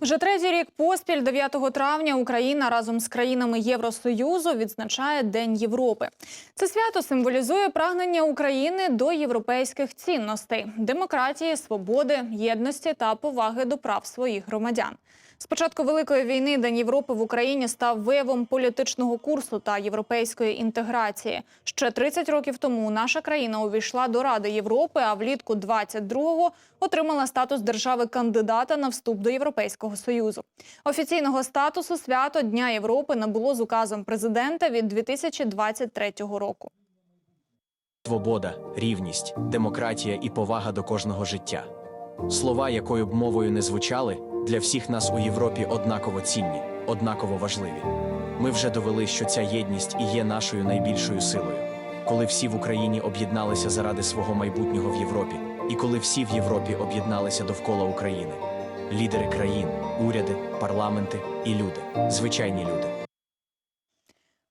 Вже третій рік поспіль, 9 травня, Україна разом з країнами Євросоюзу відзначає День Європи. Це свято символізує прагнення України до європейських цінностей демократії, свободи, єдності та поваги до прав своїх громадян. З початку великої війни День Європи в Україні став виявом політичного курсу та європейської інтеграції. Ще 30 років тому наша країна увійшла до Ради Європи, а влітку 22-го отримала статус держави кандидата на вступ до Європейського союзу. Офіційного статусу свято Дня Європи набуло з указом президента від 2023 року. Свобода, рівність, демократія і повага до кожного життя. Слова, якою б мовою не звучали, для всіх нас у Європі однаково цінні, однаково важливі. Ми вже довели, що ця єдність і є нашою найбільшою силою. Коли всі в Україні об'єдналися заради свого майбутнього в Європі, і коли всі в Європі об'єдналися довкола України. Лідери країн, уряди, парламенти і люди, звичайні люди.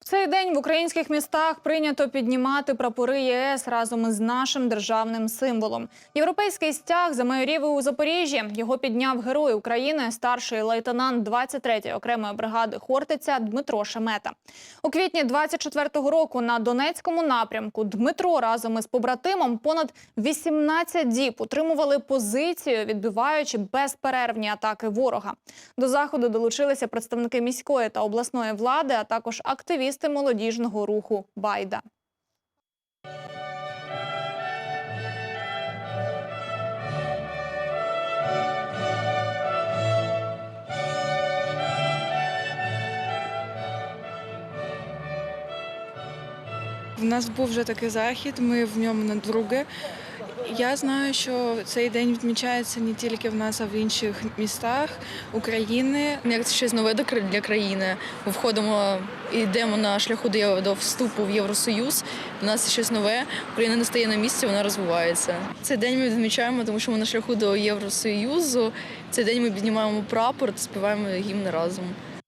Цей день в українських містах прийнято піднімати прапори ЄС разом із нашим державним символом. Європейський стяг замайорів у Запоріжжі. Його підняв герой України, старший лейтенант 23-ї окремої бригади Хортиця Дмитро Шемета. У квітні 24-го року на Донецькому напрямку Дмитро разом із побратимом понад 18 діб утримували позицію, відбиваючи безперервні атаки ворога. До заходу долучилися представники міської та обласної влади, а також активісти молодіжного руху Байда. В нас був вже такий захід, ми в ньому на друге. Я знаю, що цей день відмічається не тільки в нас, а в інших містах України. Як це щось нове для країни. Ми входимо і йдемо на шляху до, вступу в Євросоюз. У нас щось нове. Україна не стає на місці, вона розвивається. Цей день ми відмічаємо, тому що ми на шляху до Євросоюзу. Цей день ми піднімаємо прапор співаємо гімн разом.